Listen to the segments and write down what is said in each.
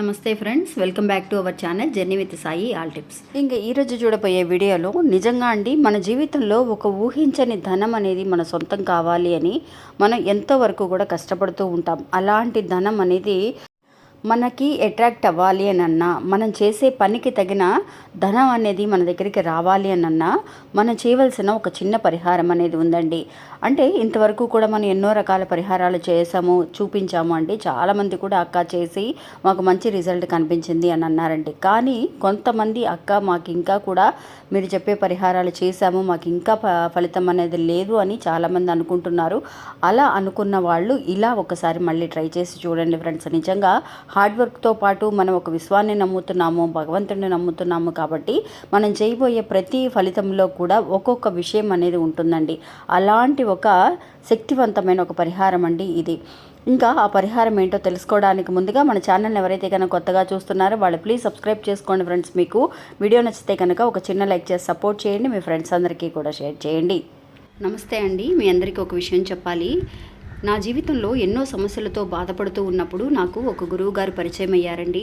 నమస్తే friends welcome back to our channel journey with Sai all tips. ఇంకా ఈరోజు చూడబోయే వీడియోలో నిజంగా అండి మన జీవితంలో ఒక ఊహించని ధనం అనేది మన సొంతం కావాలి అని మనం ఎంతవరకు కూడా కష్టపడుతూ ఉంటాం. అలాంటి ధనం అనేది మనకి అట్రాక్ట్ అవ్వాలి అని అన్నా మనం చేసే పనికి తగిన ధనం అనేది మన దగ్గరికి రావాలి అని అన్నా మనం చేయవలసిన ఒక చిన్న పరిహారం అనేది ఉందండి. అంటే ఇంతవరకు కూడా మనం ఎన్నో రకాల పరిహారాలు చేసాము చూపించాము అండి చాలామంది కూడా అక్క చేసి మాకు మంచి రిజల్ట్ కనిపించింది అని అన్నారండి. కానీ కొంతమంది అక్క మాకు ఇంకా కూడా మీరు చెప్పే పరిహారాలు చేశాము మాకు ఇంకా ఫలితం అనేది లేదు అని చాలామంది అనుకుంటున్నారు. అలా అనుకున్న వాళ్ళు ఇలా ఒకసారి మళ్ళీ ట్రై చేసి చూడండి ఫ్రెండ్స్. నిజంగా హార్డ్ వర్క్తో పాటు మనం ఒక విశ్వాన్ని నమ్ముతున్నాము భగవంతుడిని నమ్ముతున్నాము కాబట్టి మనం చేయబోయే ప్రతి ఫలితంలో కూడా ఒక్కొక్క విషయం అనేది ఉంటుందండి. అలాంటి ఒక శక్తివంతమైన ఒక పరిహారం అండి ఇది. ఇంకా ఆ పరిహారం ఏంటో తెలుసుకోవడానికి ముందుగా మన ఛానల్ ఎవరైతే కనుక కొత్తగా చూస్తున్నారో వాళ్ళు ప్లీజ్ సబ్స్క్రైబ్ చేసుకోండి ఫ్రెండ్స్. మీకు వీడియో నచ్చితే కనుక ఒక చిన్న లైక్ చేసి సపోర్ట్ చేయండి. మీ ఫ్రెండ్స్ అందరికీ కూడా షేర్ చేయండి. నమస్తే అండి. మీ అందరికీ ఒక విషయం చెప్పాలి. నా జీవితంలో ఎన్నో సమస్యలతో బాధపడుతూ ఉన్నప్పుడు నాకు ఒక గురువు గారు పరిచయం అయ్యారండి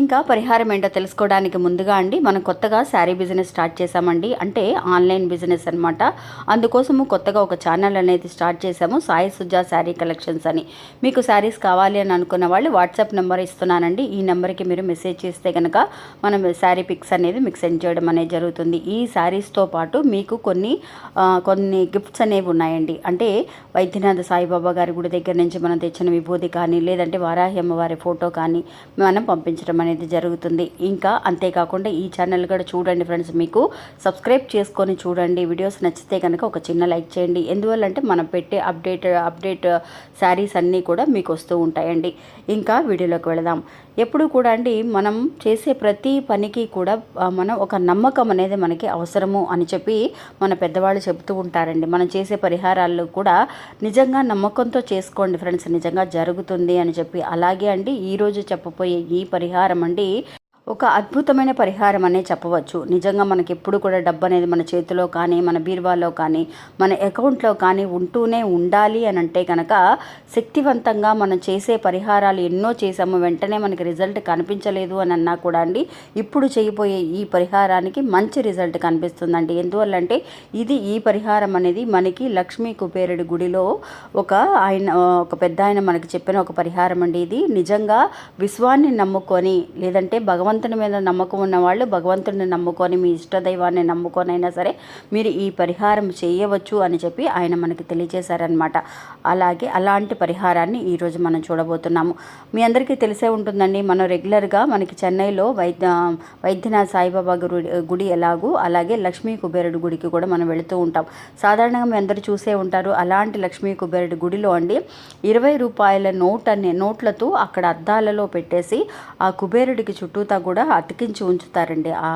ఇంకా పరిహారం ఏంటో తెలుసుకోవడానికి ముందుగా అండి మనం కొత్తగా శారీ బిజినెస్ స్టార్ట్ చేశామండి. అంటే ఆన్లైన్ బిజినెస్ అనమాట అందుకోసము కొత్తగా ఒక ఛానల్ అనేది స్టార్ట్ చేశాము సాయి సుజా శారీ కలెక్షన్స్ అని. మీకు శారీస్ కావాలి అని అనుకున్న వాళ్ళు వాట్సాప్ నెంబర్ ఇస్తున్నానండి. ఈ నెంబర్కి మీరు మెసేజ్ చేస్తే కనుక మనం శారీ పిక్స్ అనేది మీకు సెండ్ చేయడం అనేది జరుగుతుంది. ఈ శారీస్తో పాటు మీకు కొన్ని కొన్ని గిఫ్ట్స్ అనేవి ఉన్నాయండి. అంటే వైద్యనాథ సాయిబాబా గారి గుడి దగ్గర నుంచి మనం తెచ్చిన విభూతి కానీ లేదంటే వారాహి అమ్మవారి ఫోటో కానీ మనం పంపించడం అనేది జరుగుతుంది. ఇంకా అంతేకాకుండా ఈ ఛానల్ కూడా చూడండి ఫ్రెండ్స్ మీకు. సబ్స్క్రైబ్ చేసుకొని చూడండి. వీడియోస్ నచ్చితే కనుక ఒక చిన్న లైక్ చేయండి. ఎందువల్లంటే మనం పెట్టే అప్డేట్ అప్డేట్ శారీస్ అన్నీ కూడా మీకు వస్తూ ఉంటాయండి. ఇంకా వీడియోలోకి వెళదాం. ఎప్పుడు కూడా అండి మనం చేసే ప్రతి పనికి కూడా మనం ఒక నమ్మకం అనేది మనకి అవసరము అని చెప్పి మన పెద్దవాళ్ళు చెబుతూ ఉంటారండి. మనం చేసే పరిహారాలు కూడా నిజంగా నమ్మకంతో చేసుకోండి ఫ్రెండ్స్ నిజంగా జరుగుతుంది అని చెప్పి. అలాగే అండి ఈరోజు చెప్పబోయే ఈ పరిహారం అండి ఒక అద్భుతమైన పరిహారం అనే చెప్పవచ్చు. నిజంగా మనకి ఎప్పుడు కూడా డబ్బు అనేది మన చేతిలో కానీ మన బీరువాలో కానీ మన అకౌంట్లో కానీ ఉంటూనే ఉండాలి అని అంటే కనుక శక్తివంతంగా మనం చేసే పరిహారాలు ఎన్నో చేసాము వెంటనే మనకి రిజల్ట్ కనిపించలేదు అని అన్నా కూడా అండి ఇప్పుడు చేయబోయే ఈ పరిహారానికి మంచి రిజల్ట్ కనిపిస్తుందండి. ఎందువల్లంటే ఇది ఈ పరిహారం అనేది మనకి లక్ష్మీ కుబేరుడి గుడిలో ఒక ఆయన ఒక పెద్ద ఆయన మనకి చెప్పిన ఒక పరిహారం అండి ఇది. నిజంగా విశ్వాన్ని నమ్ముకొని లేదంటే భగవంతుని మీద నమ్మకం ఉన్నవాళ్ళు భగవంతుడిని నమ్ముకొని మీ ఇష్టదైవాన్ని నమ్ముకొని అయినా సరే మీరు ఈ పరిహారం చేయవచ్చు అని చెప్పి ఆయన మనకి తెలియజేశారనమాట అలాగే అలాంటి పరిహారాన్ని ఈరోజు మనం చూడబోతున్నాము. మీ అందరికీ తెలిసే ఉంటుందండి మనం రెగ్యులర్గా మనకి చెన్నైలో వైద్య వైద్యనాథ్ సాయిబాబా గుడి గుడి ఎలాగూ అలాగే లక్ష్మీ కుబేరుడు గుడికి కూడా మనం వెళుతూ ఉంటాం. సాధారణంగా మీ అందరూ చూసే ఉంటారు అలాంటి లక్ష్మీ కుబేరుడి గుడిలో అండి ఇరవై రూపాయల నోట్ అనే నోట్లతో అక్కడ అద్దాలలో పెట్టేసి ఆ కుబేరుడికి చుట్టూతా కూడా అతికించి ఉంచుతారండి ఆ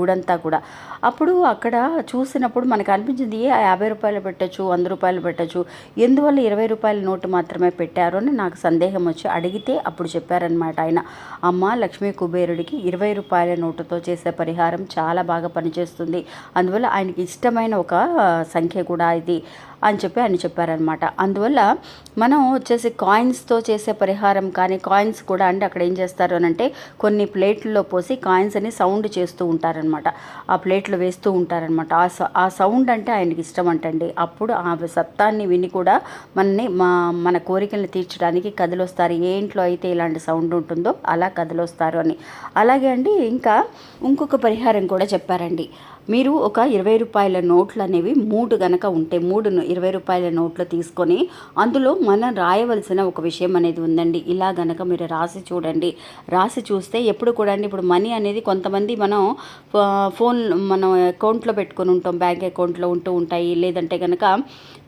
గుడంతా కూడా. అప్పుడు అక్కడ చూసినప్పుడు మనకు అనిపించింది ఏ యాభై రూపాయలు పెట్టచ్చు వంద రూపాయలు పెట్టచ్చు ఎందువల్ల ఇరవై రూపాయల నోటు మాత్రమే పెట్టారు అని నాకు సందేహం వచ్చి అడిగితే అప్పుడు చెప్పారనమాట ఆయన. అమ్మ లక్ష్మీ కుబేరుడికి ఇరవై రూపాయల నోటుతో చేసే పరిహారం చాలా బాగా పనిచేస్తుంది. అందువల్ల ఆయనకి ఇష్టమైన ఒక సంఖ్య కూడా ఇది. అని చెప్పి ఆయన చెప్పారనమాట అందువల్ల మనం వచ్చేసి కాయిన్స్తో చేసే పరిహారం కానీ కాయిన్స్ కూడా అంటే అక్కడ ఏం చేస్తారు అని అంటే కొన్ని ప్లేట్లలో పోసి కాయిన్స్ అని సౌండ్ చేస్తూ ఉంటారనమాట ఆ ప్లేట్లు వేస్తూ ఉంటారనమాట ఆ ఆ సౌండ్ అంటే ఆయనకి ఇష్టం అంటండి. అప్పుడు ఆ సత్తాన్ని విని కూడా మనని మా మన కోరికలను తీర్చడానికి కదిలొస్తారు ఏ ఇంట్లో అయితే ఇలాంటి సౌండ్ ఉంటుందో అలా కదిలొస్తారు అని. అలాగే అండి ఇంకా ఇంకొక పరిహారం కూడా చెప్పారండి. మీరు ఒక ఇరవై రూపాయల నోట్లు అనేవి మూడు గనక ఉంటే మూడు ఇరవై రూపాయల నోట్లు తీసుకొని అందులో మనం రాయవలసిన ఒక విషయం అనేది ఉందండి. ఇలా గనక మీరు రాసి చూడండి. రాసి చూస్తే ఎప్పుడు కూడా అండి ఇప్పుడు మనీ అనేది కొంతమంది మనం ఫోన్ మనం అకౌంట్లో పెట్టుకొని ఉంటాం బ్యాంక్ అకౌంట్లో ఉంటూ ఉంటాయి. లేదంటే కనుక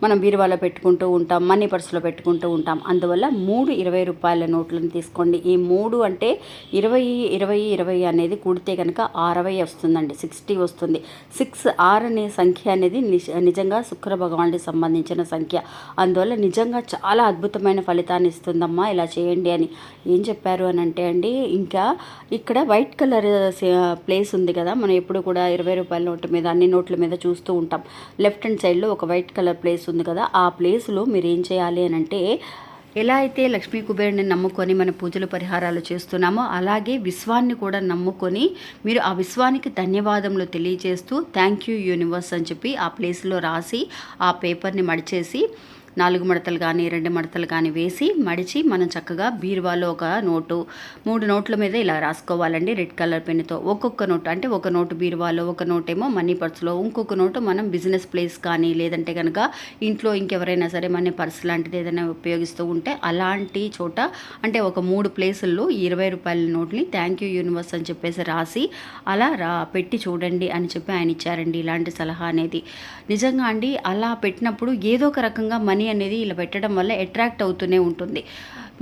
మనం బీరువాలో పెట్టుకుంటూ ఉంటాం మనీ పర్సులో పెట్టుకుంటూ ఉంటాం. అందువల్ల మూడు ఇరవై రూపాయల నోట్లను తీసుకోండి. ఈ మూడు అంటే ఇరవై ఇరవై ఇరవై అనేది కూడితే కనుక అరవై వస్తుందండి సిక్స్టీ వస్తుంది. సిక్స్ ఆర్ అనే సంఖ్య అనేది నిజంగా శుక్ర భగవానుడికి సంబంధించిన సంఖ్య. అందువల్ల నిజంగా చాలా అద్భుతమైన ఫలితాన్ని ఇస్తుందమ్మా ఇలా చేయండి అని. ఏం చెప్పారు అని అంటే అండి ఇంకా ఇక్కడ వైట్ కలర్ ప్లేస్ ఉంది కదా మనం ఎప్పుడు కూడా ఇరవై రూపాయల నోట్ మీద అన్ని నోట్ల మీద చూస్తూ ఉంటాం. లెఫ్ట్ హ్యాండ్ సైడ్లో ఒక వైట్ కలర్ ప్లేస్ ఉంది కదా ఆ ప్లేస్లో మీరు ఏం చేయాలి అని అంటే ఎలా అయితే లక్ష్మీ కుబేరుని నమ్ముకొని మన పూజలు పరిహారాలు చేస్తున్నామో అలాగే విశ్వాన్ని కూడా నమ్ముకొని మీరు ఆ విశ్వానికి ధన్యవాదములు తెలియజేస్తూ థ్యాంక్ యూ యూనివర్స్ అని చెప్పి ఆ ప్లేస్లో రాసి ఆ పేపర్ని మడిచేసి నాలుగు మడతలు కానీ రెండు మడతలు కానీ వేసి మడిచి మనం చక్కగా బీరువాలో ఒక నోటు మూడు నోట్ల మీద ఇలా రాసుకోవాలండి. రెడ్ కలర్ పెన్నుతో ఒక్కొక్క నోటు అంటే ఒక నోటు బీరువాలో ఒక నోట్ ఏమో మనీ పర్సులో ఇంకొక నోటు మనం బిజినెస్ ప్లేస్ కానీ లేదంటే కనుక ఇంట్లో ఇంకెవరైనా సరే మనీ పర్స్ లాంటిది ఏదైనా ఉపయోగిస్తూ ఉంటే అలాంటి చోట అంటే ఒక మూడు ప్లేసుల్లో ఇరవై రూపాయల నోట్ని థ్యాంక్ యూ యూనివర్స్ అని చెప్పేసి రాసి అలా రా పెట్టి చూడండి అని చెప్పి ఆయన ఇచ్చారండి ఇలాంటి సలహా అనేది. నిజంగా అండి అలా పెట్టినప్పుడు ఏదో ఒక రకంగా మనీ అనేది ఇలా పెట్టడం వల్ల అట్రాక్ట్ అవుతూనే ఉంటుంది.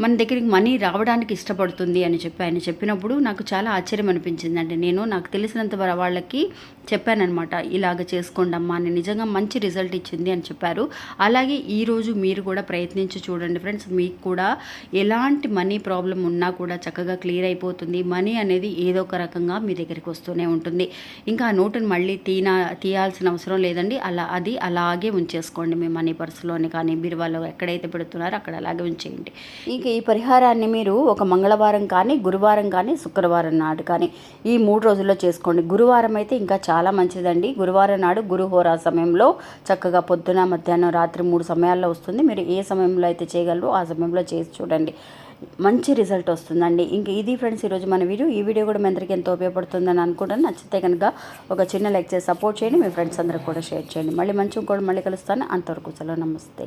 మన దగ్గరికి మనీ రావడానికి ఇష్టపడుతుంది అని చెప్పి ఆయన చెప్పినప్పుడు నాకు చాలా ఆశ్చర్యం అనిపించిందండి. నేను నాకు తెలిసినంత వర- వాళ్ళకి చెప్పానన్నమాట ఇలాగ చేసుకోండి అమ్మా అని నిజంగా మంచి రిజల్ట్ ఇచ్చింది అని చెప్పారు. అలాగే ఈరోజు మీరు కూడా ప్రయత్నించి చూడండి ఫ్రెండ్స్ మీకు కూడా ఎలాంటి మనీ ప్రాబ్లం ఉన్నా కూడా చక్కగా క్లియర్ అయిపోతుంది. మనీ అనేది ఏదో ఒక రకంగా మీ దగ్గరికి వస్తూనే ఉంటుంది. ఇంకా ఆ నోటుని మళ్ళీ తీనా తీయాల్సిన అవసరం లేదండి. అలా అది అలాగే ఉంచేసుకోండి. మీ మనీ పర్సులోని కానీ బీరువాలో ఎక్కడైతే పెడుతున్నారో అక్కడ అలాగే ఉంచేయండి. ఇంకా ఈ పరిహారాన్ని మీరు ఒక మంగళవారం కానీ గురువారం కానీ శుక్రవారం నాడు కానీ ఈ మూడు రోజుల్లో చేసుకోండి. గురువారం అయితే ఇంకా చాలా మంచిదండి. గురువారం నాడు గురుహోరా సమయంలో చక్కగా పొద్దున మధ్యాహ్నం రాత్రి మూడు సమయాల్లో వస్తుంది. మీరు ఏ సమయంలో అయితే చేయగలరో ఆ సమయంలో చేసి చూడండి. మంచి రిజల్ట్ వస్తుందండి. ఇంక ఇది ఫ్రెండ్స్ ఈరోజు మన వీడియో. ఈ వీడియో కూడా మీ అందరికీ ఎంతో ఉపయోగపడుతుందని అనుకుంటాను నచ్చితే కనుక ఒక చిన్న లైక్ చేసి సపోర్ట్ చేయండి. మీ ఫ్రెండ్స్ అందరికి కూడా షేర్ చేయండి. మళ్ళీ మంచి కూడా మళ్ళీ కలుస్తాను. అంతవరకు సెలవు. నమస్తే.